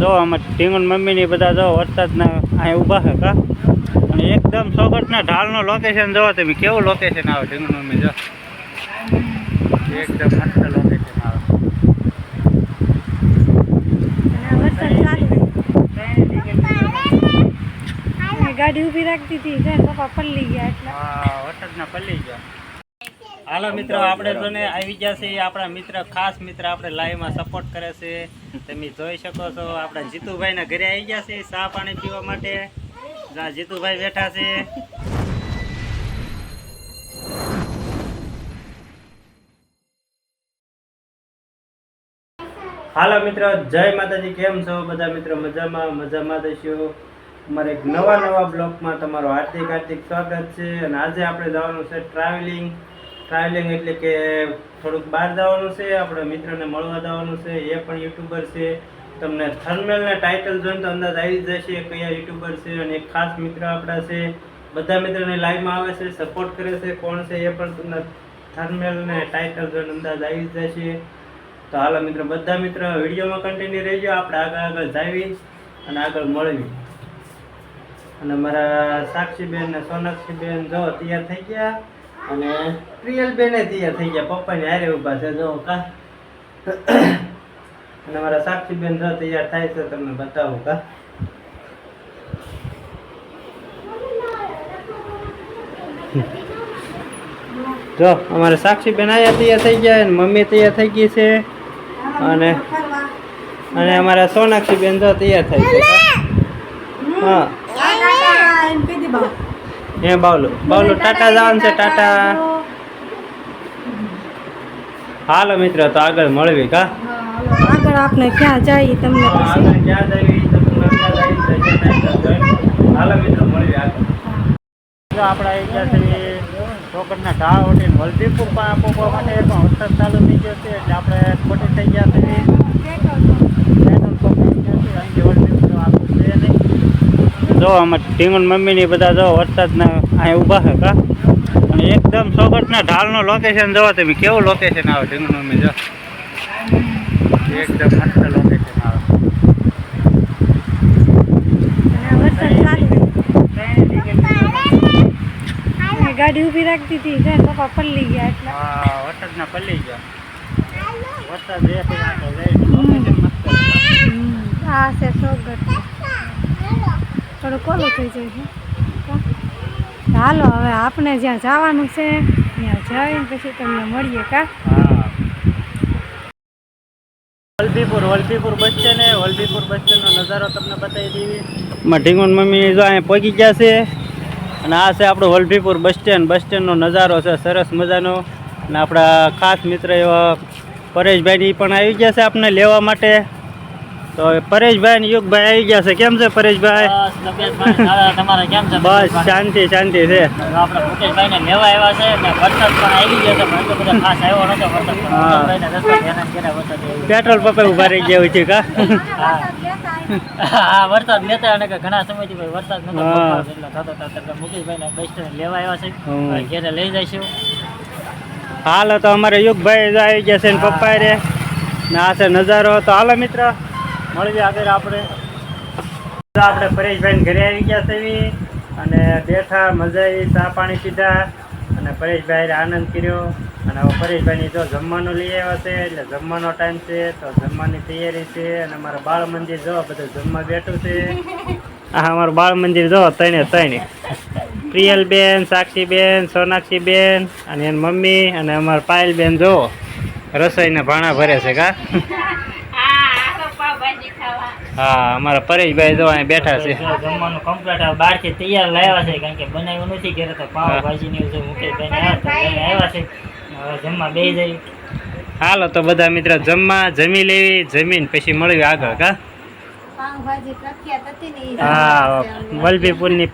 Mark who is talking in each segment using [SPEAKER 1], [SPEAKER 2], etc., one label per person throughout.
[SPEAKER 1] જો આમાં ઢીંગણ મમ્મીની બધા જો વરસાદના અહીં ઊભા છે કા? અને એકદમ સોગટના ઢાળનું લોકેશન જોવો તમે કેવું લોકેશન આવે ઢીંગણ મમ્મી જો. એકદમ મસ્ત લોકેશન આવે.
[SPEAKER 2] ગાડી ઊભી રાખતી હતી ને પપ્પા પલ્લી ગયા એટલે.
[SPEAKER 1] હા વરસાદના પલ્લી ગયા. હાલો મિત્રો, આપણે તો આવી ગયા છે આપણા મિત્ર, ખાસ મિત્ર આપણે લાઈવમાં સપોર્ટ કરે છે. તમે જોઈ શકો છો, આપણા જીતુભાઈના ઘરે આવી ગયા છે ચા પાણી પીવા માટે. જ્યાં જીતુભાઈ બેઠા છે. હાલો મિત્રો, જય માતાજી, કેમ છો? બધા મિત્રો મજામાં? મજામાં દઈશું અમારે એક નવા નવા બ્લોગમાં તમારું હાર્દિક હાર્દિક સ્વાગત છે. અને આજે આપણે જવાનું છે ટ્રાવેલિંગ ટ્રાવેલિંગ એટલે કે થોડુંક બહાર જવાનું છે, આપણે મિત્રને મળવા જવાનું છે, એ પણ યુટ્યુબર છે. તમને થર્મેલના ટાઇટલ જોઈને તો અંદાજ આવી જશે કયા યુટ્યુબર છે અને એક ખાસ મિત્ર આપણા છે. બધા મિત્રોને લાઈવમાં આવે છે સપોર્ટ કરે છે, કોણ છે એ પણ તમને થર્મેલને ટાઇટલ જોઈને અંદાજ આવી જશે. તો હાલો મિત્રો, બધા મિત્રો વિડીયોમાં કન્ટિન્યુ રહેજો. આપણે આગળ આગળ જાવી અને આગળ મળવી. અને મારા સાક્ષીબેન ને સોનાક્ષીબેન જો તૈયાર થઈ ગયા અને પ્રિયલબેન તૈયાર થઈ ગયા. પપ્પાને હારે ઊભા છે. જો કા. અને મારા સાક્ષીબેન જો તૈયાર થાય છે, તમને બતાવું કા. જો, અમારે સાક્ષીબેન આયા તૈયાર થઈ ગયા અને મમ્મી તૈયાર થઈ ગઈ છે. અને અને અમારા સોનાક્ષી બેન તો તૈયાર થઈ છે. હા. એ બાવલો. બાવલો ટાટા જવાનું છે ટાટા. હાલો મિત્ર તો આગળ મળવી કા?
[SPEAKER 2] આગળ આપણે ક્યાં જઈએ તમને
[SPEAKER 1] આગળ ક્યાં જવી તમને હાલો મિત્ર મળવી આગળ. જો આપણે આવી ગયા છે ચોકડના ઢાળ વલભીપુર માટે પણ વરસાદ ચાલુ થઈ ગયો છે એટલે આપણે ખોટી થઈ ગયા છે પેટ્રોલ પંપ આવી ગયો છે અહીં કે વલભીપુર આખું છે નહીં જો આમાં ઢીંગણ મમ્મીની બધા જો વરસાદના અહીં ઊભા છે કા? અને એકદમ સોગટના ઢાલનું લોકેશન જોવો તમે કેવું લોકેશન આવે ઢીંગણ મમ્મી જો? એકદમ મસ્ત લોકેશન આવે.
[SPEAKER 2] ગાડી ઊભી રાખતી હતી જાય પપ્પા પલ્લી ગયા એટલે.
[SPEAKER 1] હા વરસાદના પલ્લી ગયા. વરસાદ બેથી આખો જાય લોકેશન
[SPEAKER 2] આ છે સોગટ. થોડું કોલું થઈ જાય છે? હાલો હવે આપણે જ્યાં જવાનું છે ત્યાં જઈને પછી તમને મળીએ કા?
[SPEAKER 1] હા. વલભીપુર વલભીપુર બસ સ્ટેન્ડ ને વલભીપુર બસ સ્ટેન્ડનો નજારો તમને બતાવી દીધી માં ઢીંગણ મમ્મી જો અહીંયા પહોંચી ગયા છે અને આ છે આપણું વલભીપુર બસ સ્ટેન્ડ. બસ સ્ટેન્ડનો નજારો છે સરસ મજાનો. અને આપણા ખાસ મિત્ર એવા પરેશભાઈની પણ આવી ગયા છે આપને લેવા માટે. તો પરેશભાઈ ને યુગભાઈ આવી ગયા છે. કેમ છે પરેશભાઈ?
[SPEAKER 3] બસ તબિયત પાણી સારા. તમારે કેમ છે?
[SPEAKER 1] બસ શાંતિ શાંતિ છે.
[SPEAKER 3] આપણે મુકેશભાઈને લેવા આવ્યા છે ને વરસાદ પણ આવી ગયો છે બધા ખાસ આવ્યો નતો વરસાદ.
[SPEAKER 1] પેટ્રોલ પંપે ઊભા રહી ગયા હોય છે કા?
[SPEAKER 3] હા. હા વરસાદ લેતા અને ઘણા સમયથી ભાઈ વરસાદ નતો એટલે થતો થતો એટલે મુકેશભાઈને બસ લેવા આવ્યા છે. ઘેરે લઈ જઈશું.
[SPEAKER 1] હાલ તો અમારે યુગભાઈ આવી ગયા છે ને પપ્પા રે. ને આ છે નજારો. તો હાલો મિત્ર. મળીએ આગળ આપણે. આપણે પરેશભાઈ ઘરે આવી ગયા છે અને બેઠા મજા ચા પાણી પીધા અને પરેશભાઈ આનંદ કર્યો. અને હવે પરેશભાઈની જો જમવાનું લઈ આવ્યા છે, એટલે જમવાનો ટાઈમ છે, તો જમવાની તૈયારી છે અને અમારા બાળ મંદિર જો બધું જમવા બેઠું છે. આ અમારું બાળ મંદિર જો ત્રણે ત્રણ. પ્રિયલબેન, સાક્ષીબેન, સોનાક્ષીબેન અને એની મમ્મી અને અમારા પાયલબેન જો રસોઈના ભાણા ભરે છે કા. હા અમારા પરેશભાઈ જો અહીં બેઠા છે.
[SPEAKER 3] જમવાનું કમ્પ્લીટ બહારથી તૈયાર લાવ્યા છે કારણ કે બનાવ્યું નથી ઘરે તો પાવ ભાજી ને એવું છે મુકેશભાઈને આવ્યા છે. હવે જમવા બે જઈ
[SPEAKER 1] હાલો તો બધા મિત્ર જમવા જમી લેવી જમીન પછી મળવી આગળ કા?
[SPEAKER 2] હા પ્રખ્યાતની ને
[SPEAKER 1] હા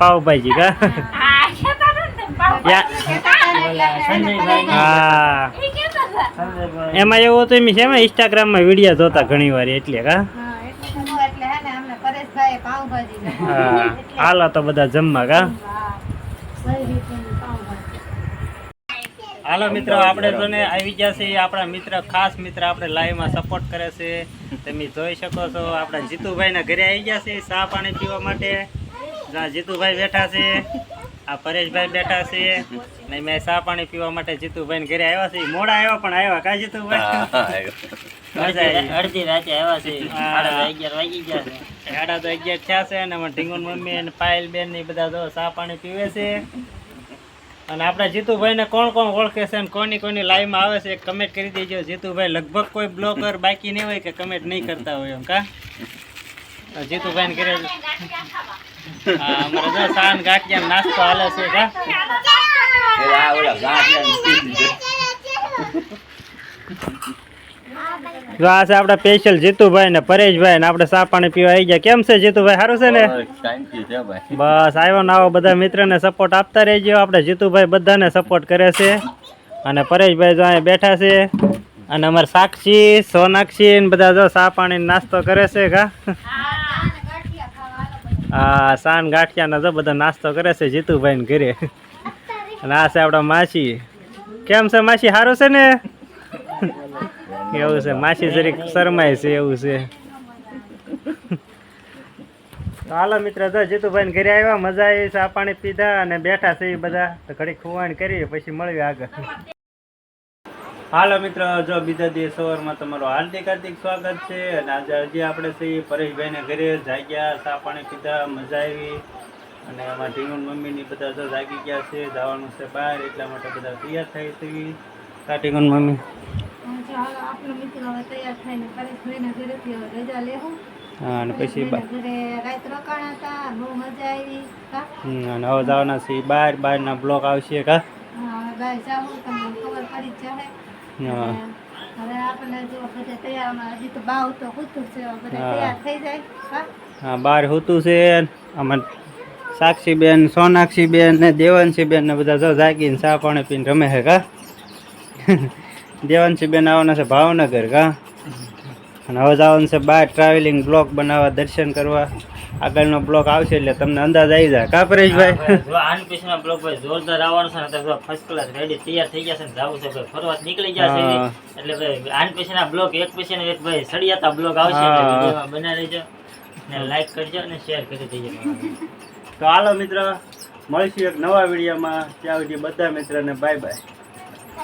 [SPEAKER 1] પાવભાજી કા? હા એમાં એવું હતું એમ છે એમાં ઇન્સ્ટાગ્રામમાં વીડિયો જોતા ઘણી વાર એટલે કા
[SPEAKER 2] હા એટલે તો એટલે હે ને અમને
[SPEAKER 1] હાલો તો બધા જમવા કા? હાલો મિત્રો આપણે તો ને આવી ગયા છે આપણા મિત્ર ખાસ મિત્ર આપણે લાઈવમાં સપોર્ટ કરે છે. તમે જોઈ શકો છો આપણા જીતુભાઈના ઘરે આવી ગયા છે ચા પાણી પીવા માટે. જ્યાં જીતુભાઈ બેઠા છે આ પરેશભાઈ બેઠા છે ને મેં ચા પાણી પીવા માટે જીતુભાઈ ઘરે આવ્યા છે મોડા આવ્યા પણ આવ્યા કા જીતુભાઈ?
[SPEAKER 3] અડધી રાતે આવ્યા છે. અગિયાર વાગી ગયા છે.
[SPEAKER 1] સાડા તો અગિયાર થયા છે અને અમારા ઢીંગુન મમ્મી અને પાયલ બેન ને બધા જો ચા પાણી પીવે છે. અને આપણા જીતુભાઈ ને કોણ કોણ ઓળખે છે અને કોની કોની લાઈવમાં આવે છે કમેન્ટ કરી દેજો. જીતુભાઈ લગભગ કોઈ બ્લોગર બાકી નહીં હોય કે કમેન્ટ નહીં કરતા હોય એમ કા? તો જીતુભાઈ ને ઘરે હા અમારે સાન ગાંઠિયા નાસ્તો હાલે છે કા? જો આ છે આપણા સ્પેશિયલ જીતુભાઈ ને પરેશભાઈ ને આપણે ચા પાણી પીવા આવી ગયા. કેમ છે જીતુભાઈ? સારું છે ને? બસ આવ્યો ને આવો બધા મિત્રને સપોર્ટ આપતા રહેજો. આપણે જીતુભાઈ બધાને સપોર્ટ કરે છે. અને પરેશભાઈ જો અહીંયા બેઠા છે. અને અમારે સાક્ષી સોનાક્ષી ને બધા જો ચા પાણી નાસ્તો કરે છે કા? હા સાન ગાંઠિયાના જો બધા નાસ્તો કરે છે જીતુભાઈ ને ઘરે. અને આ છે આપણા માસી. કેમ છે માસી? સારું છે ને? એવું છે માસી જરીક શરમાય છે એવું છે. તો હાલો મિત્ર જીતુભાઈ ઘરે આવ્યા મજા આવી ચા પાણી પીધા અને બેઠા છે એ બધા. તો ઘડી ખુવાણ કરી પછી મળી આગળ. હાલો મિત્ર જો બીજા દિવસ સવારમાં તમારું હાર્દિક હાર્દિક સ્વાગત છે અને આજે હજી આપણે છે પરેશભાઈ પરેશભાઈને ઘરે જાગ્યા ચા પાણી પીધા મજા આવી. અને એમાં ઢીંગુન મમ્મીની બધા જો જાગી ગયા છે જવાનું છે બહાર એટલા માટે બધા તૈયાર થઈ હતી કા
[SPEAKER 2] આપણો મિત્ર હવે તૈયાર થઈને પરેશભાઈના ઘરેથી હવે રજા લેવું
[SPEAKER 1] હા અને પછી
[SPEAKER 2] ઘરે રાત રોકાણા હતા બહુ મજા આવી કા?
[SPEAKER 1] અને હવે જવાના છે બહાર બહારના બ્લોક આવશે કા?
[SPEAKER 2] હા, હવે બહાર જાવું તમને ખબર પડી જ જાય
[SPEAKER 1] હા.
[SPEAKER 2] હવે આપણે જો બધા તૈયારમાં હજી તો બાવ તો કૂતું છે બધા. તૈયાર થઈ જાય કા?
[SPEAKER 1] હા બહાર હોતું છે આમાં સાક્ષીબેન સોનાક્ષીબેન ને દેવાંશીબેન ને બધા જો જાગીને ચા પાણી પીને રમે છે કા? દેવાંશીબેન આવવાના છે ભાવનગર કા? અને હવે જવાનું છે બહાર ટ્રાવેલિંગ બ્લોક બનાવવા દર્શન કરવા. આગળનો બ્લોક આવશે એટલે તમને અંદાજ આવી જાય. કા પરેશભાઈ?
[SPEAKER 3] જો બ્લોક ભાઈ જોરદાર આવવાનું છે ને તો ફર્સ્ટ ક્લાસ રેડી તૈયાર થઈ ગયા છે ને જાવું છે ભાઈ ફરવા નીકળી ગયા છે એટલે ભાઈ આની પછીના બ્લોક એક પછી એક ભાઈ સળિયાતા બ્લોક આવશે એટલે. બના રહેજો ને લાઈક કરજો અને શેર કરી દેજો.
[SPEAKER 1] તો હાલો મિત્ર મળીશું એક નવા વિડીયોમાં. ત્યાં સુધી બધા મિત્રોને બાય બાય